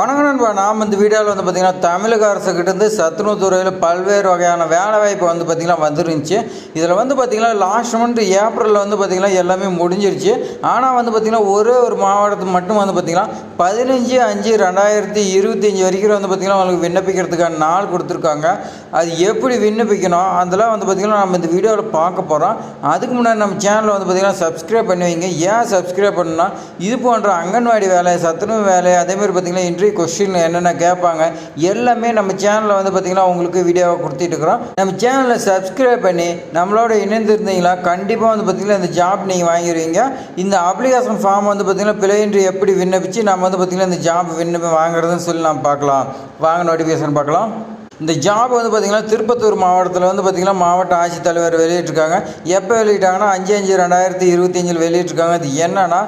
வணக்கம் நண்பா. நாம் இந்த வீடியோவில் வந்து பார்த்திங்கன்னா தமிழக அரசுக்கிட்டேருந்து சத்துணவு துறையில் பல்வேறு வகையான வேலை வாய்ப்பு வந்து பார்த்திங்கன்னா வந்துருந்துச்சு. இதில் வந்து பார்த்திங்கன்னா லாஸ்ட் மந்த் ஏப்ரலில் வந்து பார்த்திங்கன்னா எல்லாமே முடிஞ்சிருச்சு. ஆனால் வந்து பார்த்திங்கன்னா ஒரே ஒரு மாவட்டத்துக்கு மட்டும் வந்து பார்த்திங்கன்னா பதினஞ்சு அஞ்சு ரெண்டாயிரத்தி இருபத்தஞ்சி வரைக்கும் வந்து பார்த்திங்கன்னா உங்களுக்கு விண்ணப்பிக்கிறதுக்கான நாள் கொடுத்துருக்காங்க. அது எப்படி விண்ணப்பிக்கணும்? அதெல்லாம் வந்து பார்த்திங்கன்னா நம்ம இந்த வீடியோவில் பார்க்க போகிறோம். அதுக்கு முன்னாடி நம்ம சேனலில் வந்து பார்த்திங்கன்னா சப்ஸ்கிரைப் பண்ணி வைங்க. ஏன் சப்ஸ்கிரைப் பண்ணுன்னா இது போன்ற அங்கன்வாடி வேலை சத்துணவு வேலை அதேமாதிரி பார்த்திங்கன்னா இன்டர்வியூ கொஸ்டின் என்னென்ன கேட்பாங்க எல்லாமே நம்ம சேனலில் வந்து பார்த்திங்கன்னா உங்களுக்கு வீடியோவை கொடுத்துட்டு இருக்கிறோம். நம்ம சேனலை சப்ஸ்கிரைப் பண்ணி நம்மளோட இணைந்திருந்தீங்களா கண்டிப்பாக வந்து பார்த்திங்கன்னா இந்த ஜாப் நீங்கள் வாங்கிடுவீங்க இந்த அப்ளிகேஷன் ஃபார்ம் வந்து பார்த்திங்கன்னா பிழையின்றி எப்படி விண்ணப்பிச்சு நம்ம வந்து பார்த்திங்கன்னா இந்த ஜாப் விண்ணப்பம் வாங்குறதுன்னு சொல்லி நம்ம பார்க்கலாம். வாங்க நோட்டிஃபிகேஷன் பார்க்கலாம். இந்த ஜாப் வந்து பார்த்திங்கன்னா திருப்பத்தூர் மாவட்டத்தில் வந்து பார்த்திங்கன்னா மாவட்ட ஆட்சித்தலைவர் வெளியிட்டிருக்காங்க. எப்போ வெளியிட்டாங்கன்னா அஞ்சு அஞ்சு ரெண்டாயிரத்தி இருபத்தஞ்சில் வெளியிட்டிருக்காங்க. அது என்னென்னா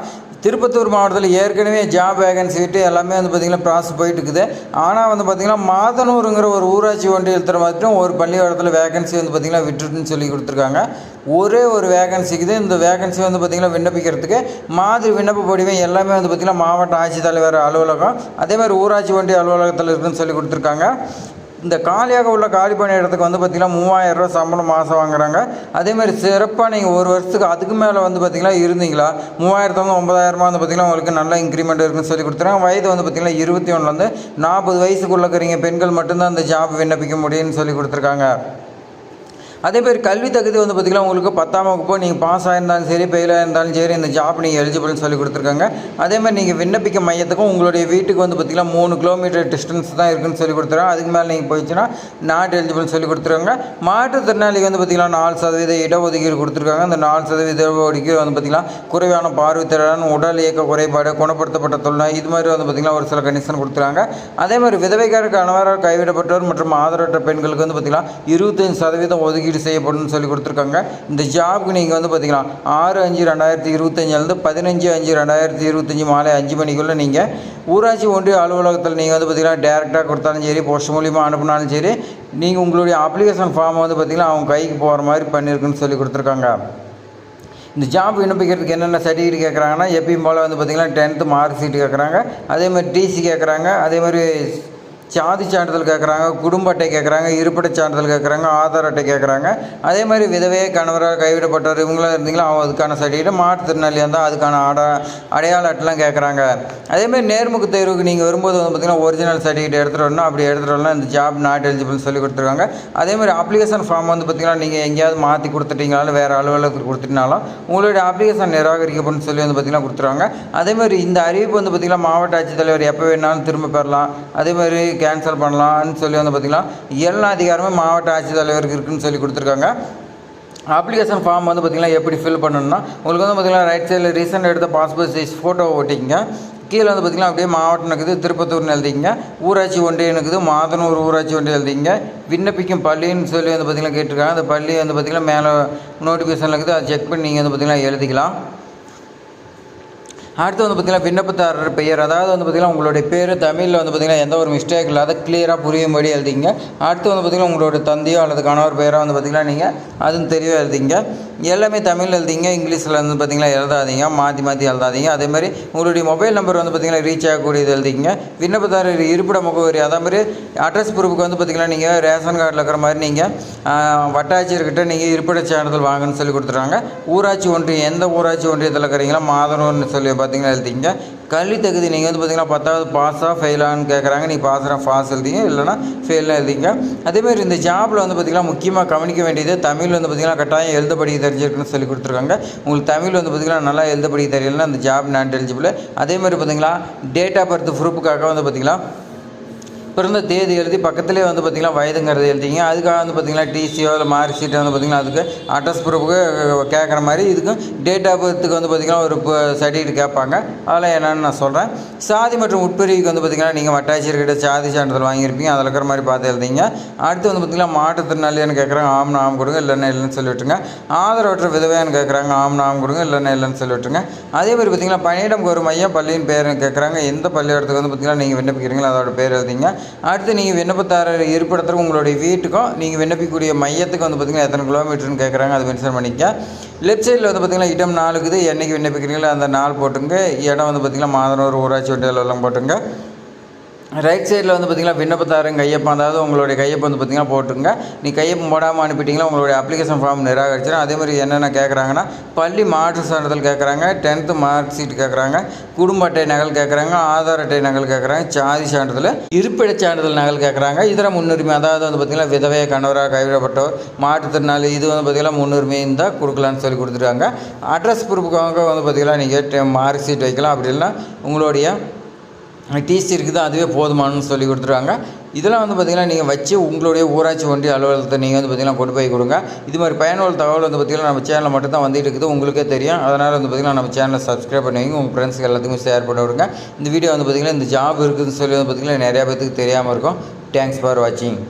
திருப்பத்தூர் மாவட்டத்தில் ஏற்கனவே ஜாப் வேகன்சி விட்டு எல்லாமே வந்து பார்த்திங்கன்னா ப்ராசஸ் போயிட்டு இருக்குது ஆனால் வந்து பார்த்திங்கன்னா மாதனூருங்கிற ஒரு ஊராட்சி ஒன்றியத்தில் மட்டும் ஒரு பள்ளிக்கூடத்தில் வேகன்சி வந்து பார்த்திங்கன்னா விட்டுட்டுன்னு சொல்லி கொடுத்துருக்காங்க. ஒரே ஒரு வேகன்சிக்கு தான் இந்த வேகன்சி வந்து பார்த்திங்கன்னா விண்ணப்பிக்கிறதுக்கு மாதிரி விண்ணப்ப படிவம் எல்லாமே வந்து பார்த்திங்கன்னா மாவட்ட ஆட்சித்தலைவர் அலுவலகம் அதே மாதிரி ஊராட்சி ஒன்றிய அலுவலகத்தில் இருக்குன்னு சொல்லி கொடுத்துருக்காங்க. இந்த காலியாக உள்ள காலி பணி இடத்துக்கு வந்து பார்த்திங்கன்னா மூவாயிரம் ரூபா சம்பளம் மாதம் வாங்குறாங்க. அதேமாதிரி சிறப்பாக நீங்கள் ஒரு வருஷத்துக்கு அதுக்கு மேலே வந்து பார்த்திங்கன்னா இருந்தீங்களா? மூவாயிரத்து ஒன்பதாயிரமா வந்து பார்த்திங்கன்னா உங்களுக்கு நல்ல இன்க்ரிமெண்ட் இருக்குன்னு சொல்லி கொடுத்துருக்காங்க. வயது வந்து பார்த்திங்கன்னா இருபத்தி ஒன்றுலேருந்து நாற்பது வயசுக்குள்ளே இருக்கிறீங்க. பெண்கள் மட்டும்தான் அந்த ஜாப் விண்ணப்பிக்க முடியும்னு சொல்லி கொடுத்துருக்காங்க. அதே மாதிரி கல்வி தகுதி வந்து பார்த்திங்கன்னா உங்களுக்கு பத்தாம் வகுப்பு நீங்கள் பாஸ் ஆயிருந்தாலும் சரி ஃபெயிலாக இருந்தாலும் சரி இந்த ஜாப் நீங்கள் எலிஜிபிள்னு சொல்லி கொடுத்துருக்காங்க. அதே மாதிரி நீங்கள் விண்ணப்பிக்க மையத்துக்கும் உங்களுடைய வீட்டுக்கு வந்து பார்த்திங்கன்னா மூணு கிலோமீட்டர் டிஸ்டன்ஸ் தான் இருக்குன்னு சொல்லி கொடுத்துருக்காங்க. அதுக்கு மேலே நீங்கள் போயிடுச்சுன்னா நாட் எலிஜிபிள்னு சொல்லி கொடுத்துருக்காங்க. மாற்றுத்திறனாளிக்கு வந்து பார்த்திங்கன்னா நாலு சதவீத இடஒதுக்கீடு கொடுத்துருக்காங்க. அந்த நாலு சதவீத இடஒதுக்கீடு வந்து பார்த்திங்கன்னா குறைவான பார்வைத்திறன் உடல் இயக்க குறைபாடு குணப்படுத்தப்பட்ட தொழில் இது மாதிரி வந்து பார்த்திங்கன்னா ஒரு சில கண்டிஷன் கொடுத்துருக்காங்க. அதே மாதிரி விதவைக்கார கணவரால் கைவிடப்பட்டோர் மற்றும் ஆதரவற்ற பெண்களுக்கு வந்து பார்த்திங்கன்னா இருபத்தஞ்சு சதவீதம் ஒதுக்கீடு செய்யப்படும்னு சொல்லி கொடுத்துருக்காங்க. இந்த ஜாப்க்கு நீங்கள் வந்து பார்த்திங்கன்னா ஆறு அஞ்சு ரெண்டாயிரத்தி இருபத்தஞ்சிலேருந்து பதினஞ்சு அஞ்சு ரெண்டாயிரத்தி இருபத்தஞ்சி மாலை அஞ்சு மணிக்குள்ளே நீங்கள் ஊராட்சி ஒன்றிய அலுவலகத்தில் நீங்கள் வந்து பார்த்திங்கன்னா டேரெக்டாக கொடுத்தாலும் சரி போஸ்ட் மூலியமாக அனுப்புனாலும் சரி நீங்கள் உங்களுடைய அப்ளிகேஷன் ஃபார்மை வந்து பார்த்திங்கன்னா அவங்க கைக்கு போகிற மாதிரி பண்ணியிருக்குன்னு சொல்லி கொடுத்துருக்காங்க. இந்த ஜாப் விண்ணப்பிக்கிறதுக்கு என்னென்ன சர்டிஃபிகேட் கேட்குறாங்கன்னா எப்பயும் போல் வந்து பார்த்திங்கன்னா டென்த்து மார்க் ஷீட் கேட்குறாங்க அதே மாதிரி டிசி கேட்குறாங்க அதே ஜாதி சான்றிதழ் கேட்குறாங்க குடும்ப அட்டை கேட்குறாங்க இருப்பிடச் சான்றிதழ் கேட்குறாங்க ஆதார் அட்டை கேட்குறாங்க அதே மாதிரி விதவே கணவராக கைவிடப்பட்டவர் இவங்களாம் இருந்தீங்களா? அவங்க அதுக்கான சர்டிஃபிகேட் மாற்றுத்திறனாளியாக இருந்தால் அதுக்கான அட அடையாள அட்டைலாம் கேட்குறாங்க அதேமாதிரி நேர்முக தேர்வுக்கு நீங்கள் வரும்போது வந்து பார்த்திங்கன்னா ஒரிஜினல் சர்டிஃபிகேட் எடுத்துகிட்டு வரணும். அப்படி எடுத்துகிட்டு வரலாம் இந்த ஜாப் நாட் எலிஜிபிள்னு சொல்லி கொடுத்துருக்காங்க அதே மாதிரி அப்ளிகேஷன் ஃபார்ம் வந்து பார்த்திங்கன்னா நீங்கள் எங்கேயாவது மாற்றி கொடுத்துட்டீங்களாலும் வேறு அலுவலகத்துக்கு கொடுத்துட்டீங்கனாலும் உங்களுடைய அப்ளிகேஷன் நிராகரிக்கப்படும் சொல்லி வந்து பார்த்திங்கன்னா கொடுத்துருவாங்க. அதே மாதிரி இந்த அறிவிப்பு வந்து பார்த்திங்கன்னா மாவட்ட ஆட்சித்தலைவர் எப்போ வேணாலும் திரும்ப பெறலாம். அதே மாதிரி கேன்சல் பண்ணலாம்னு சொல்லி வந்து பார்த்திங்கன்னா எல்லா அதிகாரமும் மாவட்ட ஆட்சித்தலைவருக்கு இருக்குன்னு சொல்லி கொடுத்துருக்காங்க. அப்ளிகேஷன் ஃபார்ம் வந்து பார்த்திங்கன்னா எப்படி ஃபில் பண்ணணும்னா உங்களுக்கு வந்து பார்த்திங்கன்னா ரைட் சைடில் ரீசெண்ட் எடுத்த பாஸ்போர்ட் சைஸ் ஃபோட்டோவை ஓட்டிங்க கீழே வந்து பார்த்திங்கன்னா அப்படியே மாவட்டம் இருக்குது திருப்பத்தூர்னு எழுதிங்க ஊராட்சி ஒன்றியம் இருக்குது மாதனூர் ஊராட்சி ஒன்றியம் எழுதிங்க விண்ணப்பிக்கும் பள்ளின்னு சொல்லி வந்து பார்த்திங்கன்னா கேட்டிருக்காங்க. அந்த பள்ளி வந்து பார்த்திங்கன்னா மேலே நோட்டிஃபிகேஷனில் இருக்குது அதை செக் பண்ணி நீங்கள் வந்து பார்த்திங்கன்னா எழுதிக்கலாம். அடுத்து வந்து பார்த்திங்கன்னா விண்ணப்பதாரர் பெயர். அதாவது வந்து பார்த்திங்கன்னா உங்களுடைய பேர் தமிழில் வந்து பார்த்திங்கன்னா எந்த ஒரு மிஸ்டேக் இல்லாத கிளியராக புரியும்படி எழுதிங்க. அடுத்து வந்து பார்த்திங்கன்னா உங்களோட தந்தையோ அல்லது கணவர் பெயராக வந்து பார்த்திங்கன்னா நீங்கள் அதுவும் தெளிவாக எழுதிங்க. எல்லாமே தமிழில் எழுதிங்க. இங்கிலீஷில் வந்து பார்த்திங்கன்னா எழுதாதீங்க. மாற்றி மாற்றி எழுதாதீங்க. அதே மாதிரி உங்களுடைய மொபைல் நம்பர் வந்து பார்த்திங்கன்னா ரீச் ஆகக்கூடியது எழுதிங்க. விண்ணப்பதாரர் இருப்பிட முகவரி அதே மாதிரி அட்ரஸ் ப்ரூஃபுக்கு வந்து பார்த்திங்கன்னா நீங்கள் ரேஷன் கார்டில் இருக்கிற மாதிரி நீங்கள் வட்டாட்சியர்கிட்ட நீங்கள் இருப்பிட சான்றிதழ் வாங்கன்னு சொல்லி கொடுத்துட்றாங்க ஊராட்சி ஒன்றியம் எந்த ஊராட்சி ஒன்றியத்தில் இருக்கிறீங்களோ மாதனூர்னு சொல்லி பார்த்தீங்கன்னா எழுதிங்க. கல்வி தகுதி நீங்கள் வந்து பார்த்தீங்கன்னா பத்தாவது பாஸாக ஃபெயிலான்னு கேட்குறாங்க நீங்கள் பாஸாக பாஸ் எழுதிங்க இல்லைனா ஃபெயிலாக எழுதிங்க. அதேமாதிரி இந்த ஜாபில் வந்து பார்த்திங்கன்னா முக்கியமாக கவனிக்க வேண்டியது தமிழ் வந்து பார்த்திங்கன்னா கட்டாயம் எழுத படிக்க தெரிஞ்சிருக்குன்னு சொல்லி கொடுத்துருக்காங்க. உங்களுக்கு தமிழ் வந்து பார்த்திங்கன்னா நல்லா எழுத படிக்க தெரியலன்னா அந்த ஜாப் நாட் எலிஜிபிள் அதேமாதிரி பார்த்திங்கன்னா டேட் ஆஃப் பர்த் ப்ரூஃபுக்காக வந்து பார்த்திங்கன்னா பிறந்த தேதி எழுதி பக்கத்துலேயே வந்து பார்த்திங்கன்னா வயதுங்கிறது எழுதிங்க. அதுக்காக வந்து பார்த்திங்கன்னா டிசியோ இல்லை மார்க் ஷீட்டோ வந்து பார்த்திங்கன்னா அதுக்கு அட்ரஸ் ப்ரூஃபுக்கு கேட்குற மாதிரி இதுக்கும் டேட் ஆஃப் பர்த்துக்கு வந்து பார்த்திங்கன்னா ஒரு சர்டிஃபிகேட் கேட்பாங்க. அதெல்லாம் என்னென்னு நான் சொல்கிறேன் சாதி மற்றும் உட்பிரிவுக்கு வந்து பார்த்திங்கன்னா நீங்கள் வட்டாட்சியர்கிட்ட சாதி சான்றிதழ் வாங்கியிருப்பீங்க. அதில் இருக்கிற மாதிரி பார்த்து எழுதிங்க. அடுத்து வந்து பார்த்திங்கன்னா மாற்றுத்திறனாளியான்னு கேட்குறாங்க ஆம்னு ஆம் கொடுங்க இல்லைன்னா இல்லைன்னு சொல்லிவிட்டுருங்க. ஆதரவற்ற விதவையான்னு கேட்குறாங்க ஆம்னு ஆம் கொடுங்க இல்லைன்னா இல்லைன்னு சொல்லிவிட்டுருங்க. அதே மாதிரி பார்த்திங்கன்னா பணியிடம் ஒரு மையம் பள்ளியின் பேர் கேட்குறாங்க. எந்த பள்ளியிடத்துக்கு வந்து பார்த்திங்கன்னா நீங்கள் விண்ணப்பிக்கிறீங்களோ அதோட பேர் எழுதிங்க. அடுத்து நீங்கள் விண்ணப்பத்தாரர் இருப்பிடத்துக்கு உங்களுடைய வீட்டுக்கும் நீங்கள் விண்ணப்பிக்கக்கூடிய மையத்துக்கு வந்து பார்த்திங்கன்னா எத்தனை கிலோமீட்டர்னு கேட்குறாங்க அது மென்ஷன் பண்ணிக்க லெஃப்ட் சைடில் வந்து பார்த்திங்கன்னா இடம் நாலுக்குது இருக்குது விண்ணப்பிக்கிறீங்களோ அந்த நாள் போட்டுங்க. இடம் வந்து பார்த்திங்கன்னா மாதனூர் ஊராட்சி ஒன்றியெல்லாம் போட்டுங்க. ரைட் சைடில் வந்து பார்த்திங்கன்னா விண்ணப்பத்தாரன் கையப்பம் அதாவது உங்களுடைய கையப்பம் வந்து பார்த்திங்கன்னா போட்டுருங்க நீ கையப்பம் போடாமல் அனுப்பிட்டீங்கன்னா உங்களுடைய அப்ளிகேஷன் ஃபார்ம் நிராகரிச்சிடும் அதே மாதிரி என்னென்ன கேட்குறாங்கன்னா பள்ளி மாற்று சான்றிதழ் கேட்குறாங்க டென்த்து மார்க் ஷீட் கேட்குறாங்க குடும்ப அட்டை நகல் கேட்குறாங்க ஆதார் அட்டை நகல் கேட்குறாங்க சாதி சான்றிதழ் இருப்பிட சான்றிதழ் நகல் கேட்குறாங்க இதர முன்னுரிமை அதாவது வந்து பார்த்திங்கன்னா விதவை கணவராக கைவிடப்பட்டோர் மாற்றுத்திறனாளி இது வந்து பார்த்திங்கன்னா முன்னுரிமை இருந்தால் கொடுக்கலான்னு சொல்லி கொடுத்துருக்காங்க அட்ரஸ் ப்ரூஃபுக்காக வந்து பார்த்திங்கன்னா நீங்கள் மார்க் ஷீட் வைக்கலாம். அப்படி இல்லைன்னா உங்களுடைய டிசி இருக்குது அதுவே போதுமானு சொல்லி கொடுத்துருவாங்க இதெல்லாம் வந்து பார்த்திங்கன்னா நீங்கள் வச்சு உங்களுடைய ஊராட்சி ஒன்றிய அலுவலகத்தை நீங்கள் வந்து பார்த்திங்கன்னா கொண்டு போய் கொடுங்க. இது மாதிரி பயனுள்ள தகவல் வந்து பார்த்திங்கன்னா நம்ம சேனலில் மட்டும் தான் வந்துட்டு இருக்குது. உங்களுக்கே தெரியும். அதனால் வந்து பார்த்திங்கன்னா நம்ம சேனலை சப்ஸ்கிரைப் பண்ணி வைங்க உங்கள் ஃப்ரெண்ட்ஸ்க்கு எல்லாத்துக்கும் ஷேர் பண்ணி விடுங்க. இந்த வீடியோ வந்து பார்த்திங்கன்னா இந்த ஜாப் இருக்குதுன்னு சொல்லி வந்து பார்த்திங்கன்னா நிறையா பேத்துக்கு தெரியாமல் இருக்கும். தேங்க்ஸ் ஃபார் வாட்சிங்